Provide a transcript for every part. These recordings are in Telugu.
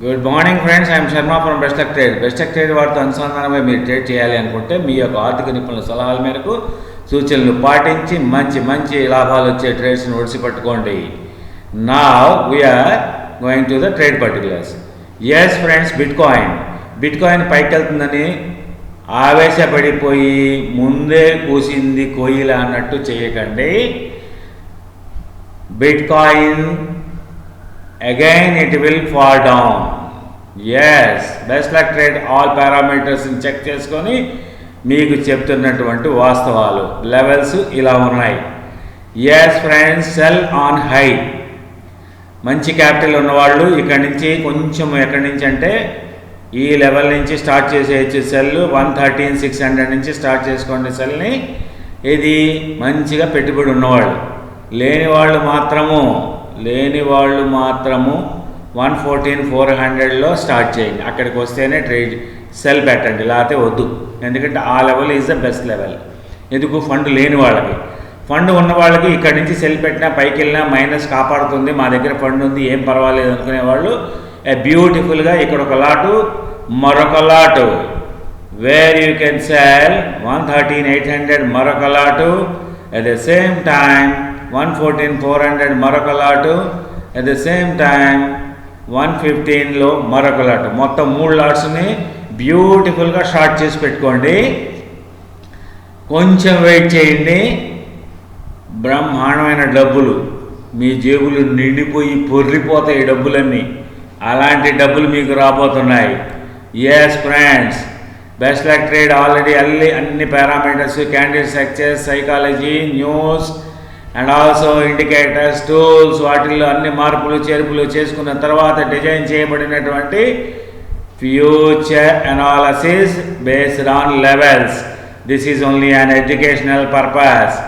Good morning friends I'm Sharma from Bestech trade Bestech trade వారితో అనుసంధానమై మీరు ట్రేడ్ చేయాలి అనుకుంటే మీ యొక్క ఆర్థిక నిపుణుల సలహాల మేరకు సూచనలు పాటించి మంచి మంచి లాభాలు వచ్చే ట్రేడ్స్ని ఒడిసిపట్టుకోండి నా we're going to the trade particulars yes friends bitcoin bitcoin పైకి వెళ్తుందని ఆవేశపడిపోయి ముందే కూసింది కోయిల అన్నట్టు చేయకండి. Bitcoin again it will fall down yes best luck trade all పారామీటర్స్ని check చేసుకొని మీకు చెప్తున్నటువంటి వాస్తవాలు లెవెల్స్ ఇలా ఉన్నాయి. Yes friends sell on high మంచి క్యాపిటల్ ఉన్నవాళ్ళు ఇక్కడి నుంచి కొంచెం ఎక్కడి నుంచి అంటే ఈ లెవెల్ నుంచి స్టార్ట్ చేసేయచ్చు sell one thirteen six hundred నుంచి స్టార్ట్ చేసుకోండి సెల్ని ఇది మంచిగా పెట్టుబడి ఉన్నవాళ్ళు. లేని వాళ్ళు మాత్రము లేని వాళ్ళు మాత్రము వన్ ఫోర్టీన్ ఫోర్ హండ్రెడ్లో స్టార్ట్ చేయండి. అక్కడికి వస్తేనే ట్రేడ్ సెల్ పెట్టండి లేకపోతే వద్దు. ఎందుకంటే ఆ level is the best level. ఎందుకు? ఫండ్ లేని వాళ్ళకి. ఫండ్ ఉన్న వాళ్ళకి ఇక్కడి నుంచి సెల్ పెట్టినా పైకి వెళ్ళినా మైనస్ కాపాడుతుంది మా దగ్గర ఫండ్ ఉంది ఏం పర్వాలేదు అనుకునే వాళ్ళు బ్యూటిఫుల్గా ఇక్కడ ఒక లాటు మరొక lot. Where you can sell one thirteen eight hundred మరొక lot. At the same time one fourteen four hundred మరొక lot at the same time one ఫిఫ్టీన్లో మరొక లాటు మొత్తం మూడు లాట్స్ని బ్యూటిఫుల్గా షార్ట్ చేసి పెట్టుకోండి. కొంచెం వెయిట్ చేయండి. బ్రహ్మాండమైన డబ్బులు. మీ జేబులు నిండిపోయి పొర్లిపోతాయి డబ్బులన్నీ. అలాంటి డబ్బులు మీకు రాబోతున్నాయి. Yes friends bachelor trade already అల్లి అన్ని parameters candidate success psychology news and also indicators tools వాటిల్లో అన్ని మార్పులు చేర్పులు చేసుకున్న తర్వాత డిజైన్ చేయబడినటువంటి future analysis based on levels this is only an educational purpose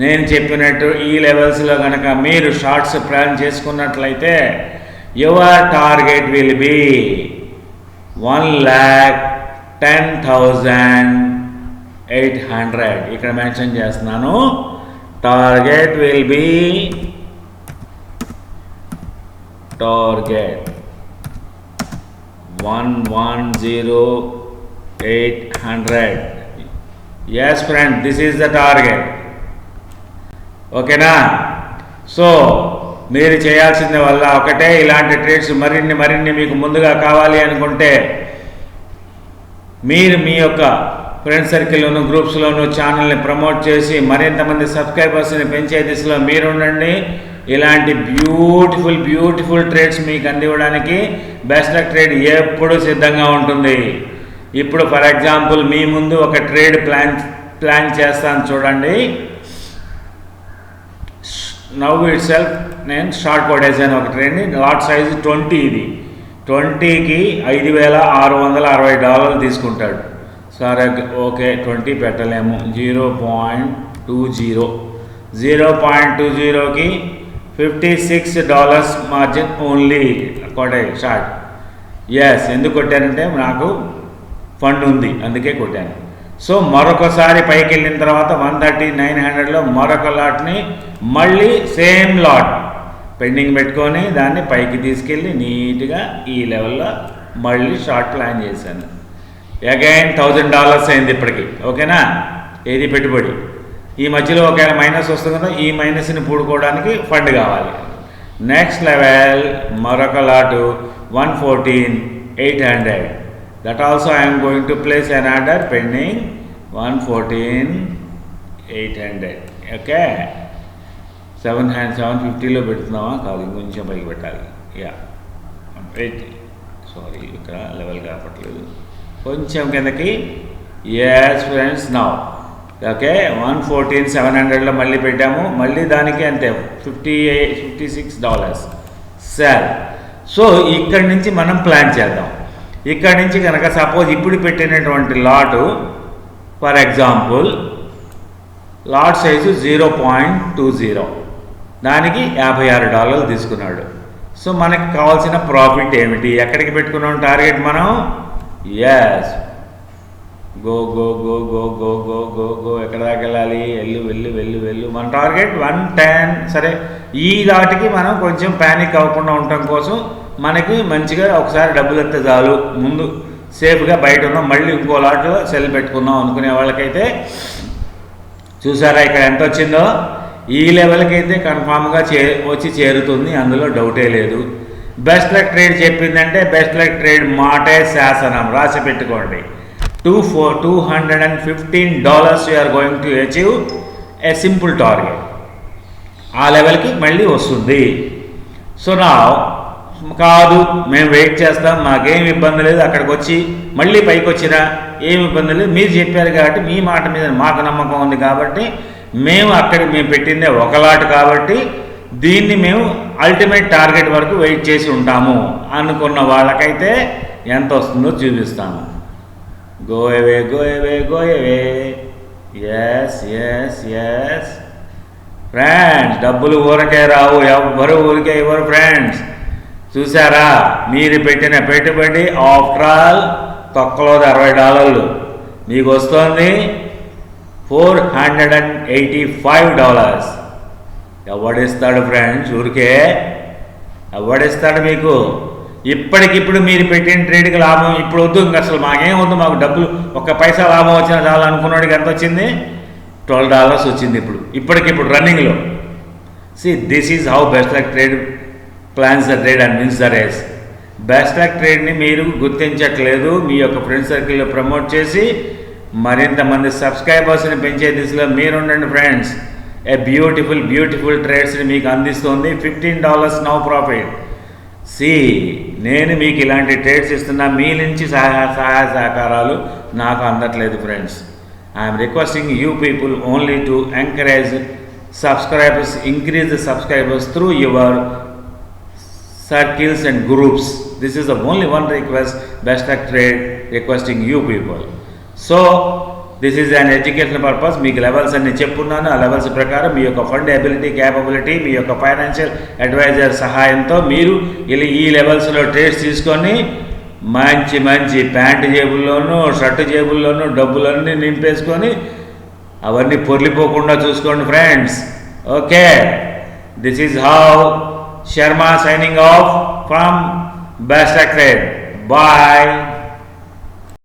నేను చెప్పినట్టు ఈ లెవెల్స్లో కనుక మీరు షార్ట్స్ ప్లాన్ చేసుకున్నట్లయితే your target will be one lakh ten thousand eight hundred ఇక్కడ మెన్షన్ చేస్తున్నాను. Target will be target one one zero eight hundred yes friend this is the target ఓకేనా సో మీరు చేయాల్సింది వల్ల ఒకటే. ఇలాంటి ట్రేడ్స్ మరిన్ని మరిన్ని మీకు ముందుగా కావాలి అనుకుంటే మీరు మీ యొక్క ఫ్రెండ్ సర్కిల్లోను గ్రూప్స్లోను ఛానల్ని ప్రమోట్ చేసి మరింత మంది సబ్స్క్రైబర్స్ని పెంచే దిశలో మీరుండండి. ఇలాంటి బ్యూటిఫుల్ బ్యూటిఫుల్ ట్రేడ్స్ మీకు అందివ్వడానికి బెస్ట్ లక్ ట్రేడ్ ఎప్పుడూ సిద్ధంగా ఉంటుంది. ఇప్పుడు ఫర్ ఎగ్జాంపుల్ మీ ముందు ఒక ట్రేడ్ ప్లాన్ ప్లాన్ చేస్తాను చూడండి. నవ్ ఇట్ సెల్ఫ్ నేను షార్ట్ అని ఒక ట్రేడ్ని లాట్ సైజ్ ట్వంటీ ఇది. ట్వంటీకి ఐదు వేల ఆరు వందల అరవై డాలర్లు తీసుకుంటాడు. సరే ఓకే ట్వంటీ పెట్టలేము. Zero point two zero. Zero point two జీరోకి fifty six dollars margin only కొట్టే షార్ట్. ఎస్ ఎందుకు కొట్టానంటే నాకు ఫండ్ ఉంది అందుకే కొట్టాను. సో మరొకసారి పైకి వెళ్ళిన తర్వాత వన్ థర్టీ నైన్ హండ్రెడ్లో మరొక లాట్ని మళ్ళీ సేమ్ లాట్. పెండింగ్ పెట్టుకొని దాన్ని పైకి తీసుకెళ్ళి నీట్గా ఈ లెవెల్లో మళ్ళీ షార్ట్ ప్లాన్ చేశాను. అగైన్ థౌజండ్ డాలర్స్ అయింది ఇప్పటికి. ఓకేనా? ఏది పెట్టుబడి? ఈ మధ్యలో ఒకవేళ మైనస్ వస్తుంది కదా ఈ మైనస్ని పూడుకోవడానికి ఫండ్ కావాలి. నెక్స్ట్ లెవెల్ మరొక lot one fourteen eight hundred that also I'm going to place an order pending one fourteen eight hundred okay seven and seven ఫిఫ్టీలో పెడుతున్నావా? కాదు ఇంకొంచెం పైకి పెట్టాలి. యా ఎయిట్ సారీ ఇక్కడ లెవెల్ కాపట్లేదు కొంచెం కిందకి. ఎస్ ఫ్రెండ్స్ నా ఓకే వన్ ఫోర్టీన్ సెవెన్ హండ్రెడ్లో మళ్ళీ పెట్టాము. మళ్ళీ దానికి అంతే fifty fifty six dollars sir so ఇక్కడి నుంచి మనం ప్లాన్ చేద్దాం. ఇక్కడి నుంచి కనుక సపోజ్ ఇప్పుడు పెట్టినటువంటి lot for example lot size zero point two zero దానికి యాభై ఆరు డాలర్లు తీసుకున్నాడు. సో మనకి కావాల్సిన ప్రాఫిట్ ఏమిటి? ఎక్కడికి పెట్టుకున్నాం టార్గెట్ మనం? Yes go go go go go go go go ఎక్కడ దాకా వెళ్ళాలి? వెళ్ళు వెళ్ళు వెళ్ళు వెళ్ళు. మన టార్గెట్ వన్ టెన్. సరే ఈ దాటికి మనం కొంచెం ప్యానిక్ అవ్వకుండా ఉండటం కోసం మనకి మంచిగా ఒకసారి డబ్బులు ఎత్తే చాలు. ముందు సేఫ్గా బయట ఉన్నాం. మళ్ళీ ఇంకో లాట్లో సెల్ పెట్టుకుందాం అనుకునే వాళ్ళకైతే చూసారా ఇక్కడ ఎంత వచ్చిందో? ఈ లెవెల్కి అయితే కన్ఫామ్గా చే వచ్చి చేరుతుంది అందులో డౌటే లేదు. బెస్ట్ లక్ ట్రేడ్ చెప్పిందంటే బెస్ట్ లక్ ట్రేడ్ మాటే శాసనం. రాసి పెట్టుకోండి. Two four two hundred and fifteen dollars you're going to achieve a simple target. ఆ లెవెల్కి మళ్ళీ వస్తుంది. సో నా కాదు మేము వెయిట్ చేస్తాం మాకేం ఇబ్బంది లేదు అక్కడికి వచ్చి మళ్ళీ పైకి వచ్చినా ఏమి ఇబ్బంది లేదు. మీరు చెప్పారు కాబట్టి మీ మాట మీద మాకు నమ్మకం ఉంది కాబట్టి మేము అక్కడికి మేము పెట్టిందే ఒకలాట్ కాబట్టి దీన్ని మేము అల్టిమేట్ టార్గెట్ వరకు వెయిట్ చేసి ఉంటాము అనుకున్న వాళ్ళకైతే ఎంత వస్తుందో చూపిస్తాము go go away go away. Go yes yes yes friends డబ్బులు ఊరకే రావు. ఎవ్వరు ఊరికే ఇవ్వరు ఫ్రెండ్స్ చూసారా మీరు పెట్టిన పెట్టుబడి ఆఫ్టర్ ఆల్ తొక్కలోది అరవై డాలర్లు. మీకు వస్తుంది four hundred and eighty five dollars. ఎవడిస్తాడు friends? ఊరికే ఎవడిస్తాడు మీకు? ఇప్పటికిప్పుడు మీరు పెట్టిన ట్రేడ్కి లాభం ఇప్పుడు వద్దు ఇంకా అసలు మాకేం వద్దు మాకు డబ్బులు ఒక్క పైసా లాభం వచ్చినా చాలు అనుకున్నాడికి ఎంత వచ్చింది? ట్వెల్వ్ డాలర్స్ వచ్చింది ఇప్పుడు ఇప్పటికిప్పుడు రన్నింగ్లో. See this is how best luck trade plans the trade and wins the race best luck ట్రేడ్ని మీరు గుర్తించట్లేదు మీ యొక్క ఫ్రెండ్ సర్కిల్లో ప్రమోట్ చేసి మరింత మంది సబ్స్క్రైబర్స్ని పెంచే దిశలో మీరుండండి ఫ్రెండ్స్. ఏ బ్యూటిఫుల్ బ్యూటిఫుల్ ట్రేడ్స్ని మీకు అందిస్తుంది. Fifteen dollars no profit see నేను మీకు ఇలాంటి ట్రేడ్స్ ఇస్తున్నా. మీ నుంచి సహాయ సహాయ సహకారాలు నాకు అందట్లేదు friends. I'm requesting you people only to encourage subscribers increase the subscribers through your circles and groups this is the only one request best Tech trade requesting you people so this is an education purpose మీకు లెవెల్స్ అన్ని చెప్పున్నాను. ఆ లెవెల్స్ ప్రకారం మీ యొక్క ఫండ్ ఎబిలిటీ క్యాపబిలిటీ మీ యొక్క ఫైనాన్షియల్ అడ్వైజర్ సహాయంతో మీరు ఇలా ఈ లెవెల్స్లో ట్రేడ్స్ తీసుకొని మంచి మంచి ప్యాంటు జేబుల్లోనూ షర్టు జేబుల్లోనూ డబ్బులన్నీ నింపేసుకొని అవన్నీ పొర్లిపోకుండా చూసుకోండి friends okay this is how Sharma signing off from best trade bye